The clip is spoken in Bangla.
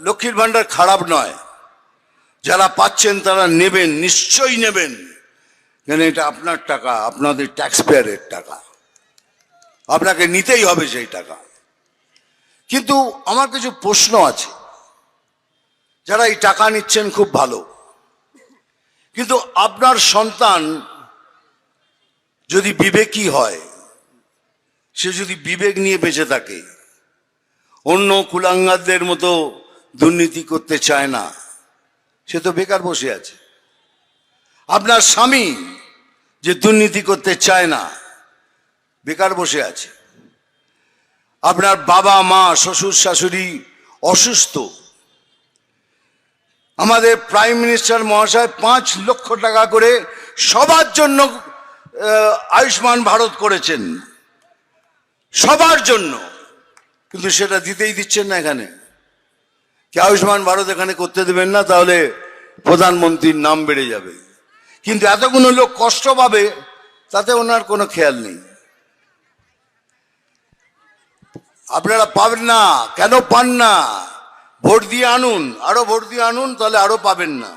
লক্ষ্মীর ভাণ্ডার খারাপ নয়। যারা পাচ্ছেন তারা নেবেন, নিশ্চয়ই নেবেন। কেন এটা আপনার টাকা, আপনাদের ট্যাক্স পেয়ারের টাকা। আপনাকে নিতেই হবে সেই টাকা। কিন্তু আমার কিছু প্রশ্ন আছে। যারা এই টাকা নিচ্ছেন খুব ভালো। কিন্তু আপনার সন্তান যদি বিবেকী হয়, সে যদি বিবেক নিয়ে বেঁচে থাকে, অন্য কুলাঙ্গারদের মতো দুর্নীতি করতে চায় না, সে তো বেকার বসে আছে। আপনার স্বামী যে দুর্নীতি করতে চায় না, বেকার বসে আছে। আপনার বাবা, মা, শ্বশুর, শাশুড়ি অসুস্থ। আমাদের প্রাইম মিনিস্টার মহাশয় পাঁচ লক্ষ টাকা করে সবার জন্য আয়ুষ্মান ভারত করেছেন। সবার জন্য। কিন্তু সেটা দিতেই দিচ্ছেন না এখানে। কি আয়ুষ্মান ভারত এখানে করতে দেবেন না, তাহলে প্রধানমন্ত্রীর নাম বেড়ে যাবে। কিন্তু এতগুলো লোক কষ্ট পাবে, তাতে ওনার কোনো খেয়াল নেই। আপনারা পাবেন না, কেন পান না? ভোট দিয়ে আনুন, আরও ভোট দিয়ে আনুন, তাহলে আরও পাবেন না।